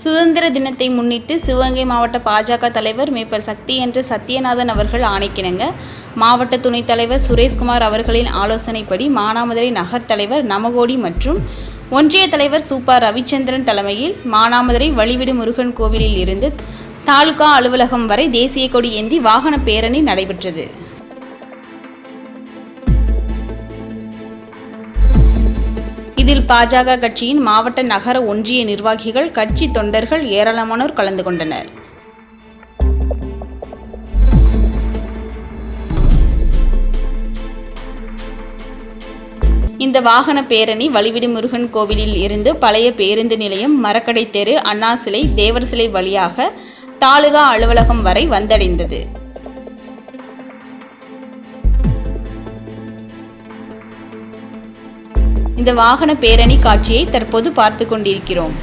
சுதந்திர தினத்தை முன்னிட்டு சிவகங்கை மாவட்ட பாஜக தலைவர் மேப்பர் சக்தி என்ற சத்யநாதன் அவர்கள் ஆணைக்கிணங்க. மாவட்ட துணைத் தலைவர் சுரேஷ்குமார் அவர்களின் ஆலோசனைப்படி மானாமதுரை நகர் தலைவர் நமகோடி மற்றும் ஒன்றிய தலைவர் சூப்பா ரவிச்சந்திரன் தலைமையில் மானாமதுரை வழிவிடு முருகன் கோவிலில் இருந்து தாலுகா அலுவலகம் வரை தேசிய கொடி ஏந்தி வாகன பேரணி நடைபெற்றது. இதில் பாஜக கட்சியின் மாவட்ட நகர ஒன்றிய நிர்வாகிகள் கட்சி தொண்டர்கள் ஏராளமானோர் கலந்து கொண்டனர். இந்த வாகன பேரணி வழிவிடு முருகன் கோவிலில் இருந்து பழைய பேருந்து நிலையம் மரக்கடை தெரு அண்ணா சிலை தேவர் சிலை வழியாக தாலுகா அலுவலகம் வரை வந்தடைந்தது. இந்த வாகன பேரணி காட்சியை தற்போது பார்த்து கொண்டிருக்கிறோம்.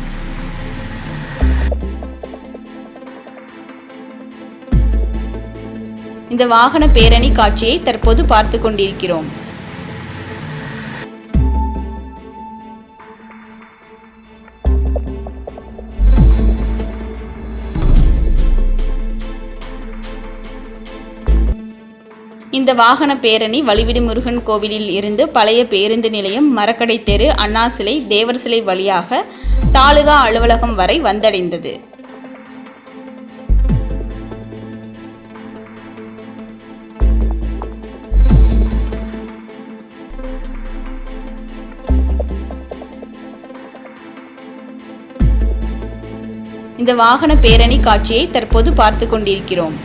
இந்த வாகன பேரணி காட்சியை தற்போது பார்த்து கொண்டிருக்கிறோம். இந்த வாகன பேரணி வழிவிடு முருகன் கோவிலில் இருந்து பழைய பேருந்து நிலையம் மரக்கடை தெரு அண்ணா சிலை தேவர் சிலை வழியாக தாலுகா அலுவலகம் வரை வந்தடைந்தது. இந்த வாகன பேரணி காட்சியை தற்போது பார்த்து கொண்டிருக்கிறோம்.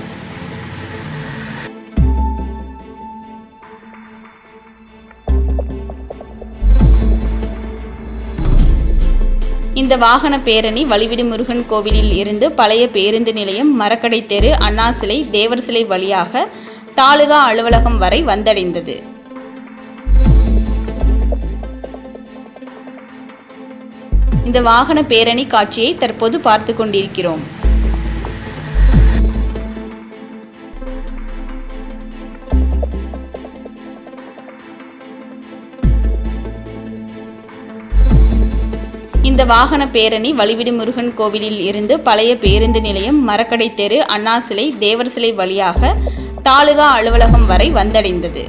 இந்த வாகன பேரணி வழிவிடு முருகன் கோவிலில் இருந்து பழைய பேருந்து நிலையம் மரக்கடை தெரு அண்ணா சிலை தேவர் சிலை வழியாக தாலுகா அலுவலகம் வரை வந்தடைந்தது. இந்த வாகன பேரணி காட்சியை தற்போது பார்த்து கொண்டிருக்கிறோம். இந்த வாகன பேரணி வழிவிடு முருகன் கோவிலில் இருந்து பழைய பேருந்து நிலையம் மரக்கடை தெரு அண்ணா சிலை தேவர் சிலை வழியாக தாலுகா அலுவலகம் வரை வந்தடைந்தது.